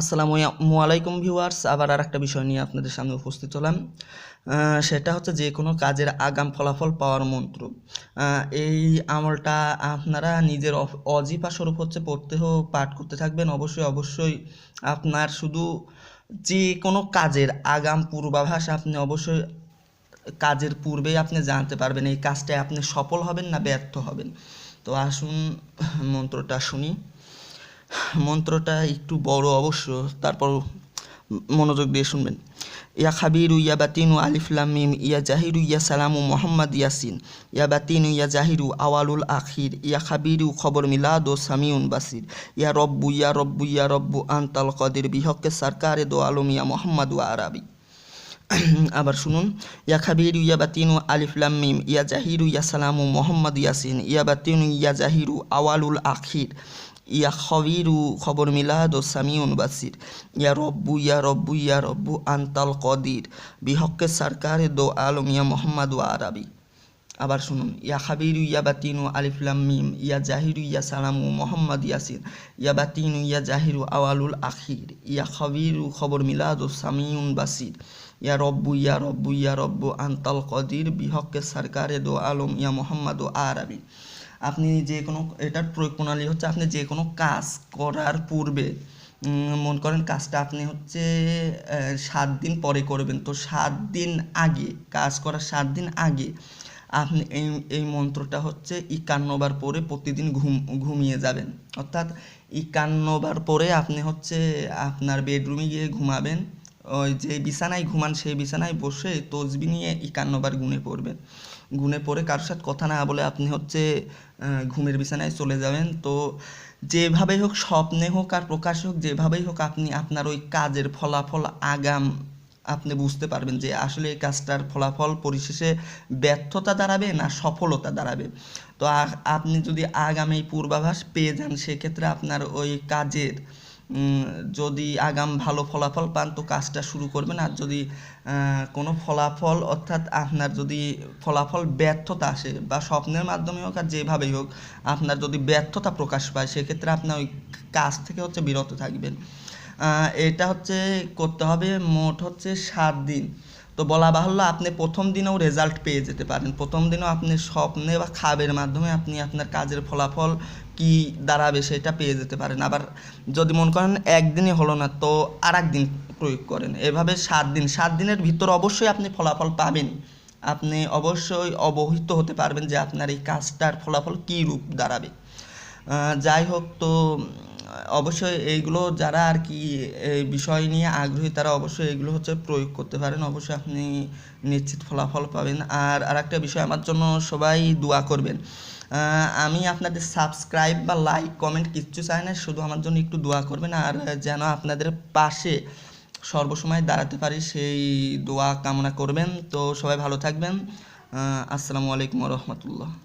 আসসালামু আলাইকুম ভিউয়ার্স, আবার আর একটা বিষয় নিয়ে আপনাদের সামনে উপস্থিত হলাম। সেটা হচ্ছে যে কোনো কাজের আগাম ফলাফল পাওয়ার মন্ত্র। এই আমলটা আপনারা নিজের অজিফা স্বরূপ হচ্ছে পড়তেও পাঠ করতে থাকবেন। অবশ্যই অবশ্যই আপনার শুধু যে কোনো কাজের আগাম পূর্বাভাস আপনি অবশ্যই কাজের পূর্বেই আপনি জানতে পারবেন। এই কাজটায় আপনি সফল হবেন না ব্যর্থ হবেন। তো আসুন মন্ত্রটা শুনি। মন্ত্রটা একটু বড় অবশ্য, তারপর মনোযোগ দিয়ে শুনবেন। ইয়া খাবিরু ইয়া বাতিনু আলিফ লাম মিম, ইয়া জাহিরু ইয়া সালামু মোহাম্মদ ইয়াসিন, ইয়া বাতিনু ইয়া জাহিরু আওয়ালুল আখির, ইয়া খাবিরু খবর মিলাদ ও সামিউন বাসির, ইয়া রব্বু ইয়া রব্বু ইয়া রব্বু আন্তাল কদির বিহকে সরকারে দো আলম ইয়া মোহাম্মদ ওয়া আরাবি। আবার শুনুন, ইয়া খাবিরু ইয়া বাতিনু আলিফ লাম মিম, ইয়া জাহিরু ইয়া সালামু মোহাম্মদ ইয়াসিন, ইয়া বাতিনু ইয়া জাহিরু আওয়ালুল আখির ইয়া খবিরু খবর মিলাদ ও সামিউন বাসির। ইয়া রব্বু ইয়া রব্বু ইয়া রব্বু আন্তাল কদির। বিহকে সরকারে দো আলম, ইয়া মোহাম্মদ ওয়া আরাবি। আবার শুনুন, ইয়া খাবিরু, ইয়া বাতিনু, আলিফ লাম মিম। ইয়া জাহিরু, ইয়া সালামু মোহাম্মদ ইয়াসিন ইয়া বাতিনু, ইয়া জাহিরু, আওয়ালুল আখির। ইয়া খবিরু, খবর মিলাদ ও সামিউন বাসির। ইয়া রব্বু ইয়া রব্বু ইয়া রব্বু আন্তাল কদির। বিহকে সরকারে দো আলম, ইয়া মোহাম্মদ ও আরবি। আপনি যে কোনো, এটার প্রয়োগ প্রণালী হচ্ছে আপনি যে কোনো কাজ করার পূর্বে মন করেন কাজটা আপনি হচ্ছে সাত দিন পরে করবেন। তো সাত দিন আগে, কাজ করার সাত দিন আগে আপনি এই এই মন্ত্রটা হচ্ছে একান্নবার পরে প্রতিদিন ঘুম, ঘুমিয়ে যাবেন। অর্থাৎ একান্নবার পরে আপনি হচ্ছে আপনার বেডরুমে গিয়ে ঘুমাবেন। ওই যে বিছানায় ঘুমান সেই বিছানায় বসে তসবি নিয়ে একান্নবার গুনে পড়বেন। গুনে পড়ে কারোর সাথে কথা না বলে আপনি হচ্ছে ঘুমের বিছানায় চলে যাবেন। তো যেভাবেই হোক, স্বপ্নে হোক আর প্রকাশে হোক, যেভাবেই হোক আপনি আপনার ওই কাজের ফলাফল, আগাম আপনি বুঝতে পারবেন যে আসলে এই কাজটার ফলাফল পরিশেষে ব্যর্থতা দাঁড়াবে না সফলতা দাঁড়াবে। তো আপনি যদি আগামী পূর্বাভাস পেয়ে যান, সেক্ষেত্রে আপনার ওই কাজের যদি আগাম ভালো ফলাফল পান, তো কাজটা শুরু করবেন। আর যদি কোনো ফলাফল, অর্থাৎ আপনার যদি ফলাফল ব্যর্থতা আসে বা স্বপ্নের মাধ্যমে হোক আর যেভাবেই হোক, আপনার যদি ব্যর্থতা প্রকাশ পায়, সেক্ষেত্রে আপনার ওই কাজ থেকে হচ্ছে বিরত থাকবেন। এটা হচ্ছে করতে হবে মোট হচ্ছে সাত দিন। তো বলা বাহুল্য আপনি প্রথম দিনেও রেজাল্ট পেয়ে যেতে পারেন। প্রথম দিনেও আপনি স্বপ্নে বা খাবের মাধ্যমে আপনি আপনার কাজের ফলাফল কি দাঁড়াবে সেটা পেয়ে যেতে পারেন। আবার যদি মনে করেন একদিনই হলো না, তো আর একদিন প্রয়োগ করেন। এভাবে সাত দিন, সাত দিনের ভিতর অবশ্যই আপনি ফলাফল পাবেন। আপনি অবশ্যই অবহিত হতে পারবেন যে আপনার এই কাজটার ফলাফল কী রূপ দাঁড়াবে। যাই হোক, তো অবশ্যই এইগুলো যারা আর কি এই বিষয় নিয়ে আগ্রহী, তারা অবশ্যই এগুলো হচ্ছে প্রয়োগ করতে পারেন। অবশ্যই আপনি নিশ্চিত ফলাফল পাবেন। আর আরেকটা বিষয়, আমার জন্য সবাই দোয়া করবেন। আমি আপনাদের সাবস্ক্রাইব বা লাইক কমেন্ট কিচ্ছু চাই না, শুধু আমার জন্য একটু দোয়া করবেন। আর যেন আপনাদের পাশে সর্বসময় দাঁড়াতে পারি, সেই দোয়া কামনা করবেন। তো সবাই ভালো থাকবেন। আসসালামু আলাইকুম রহমতুল্লাহ।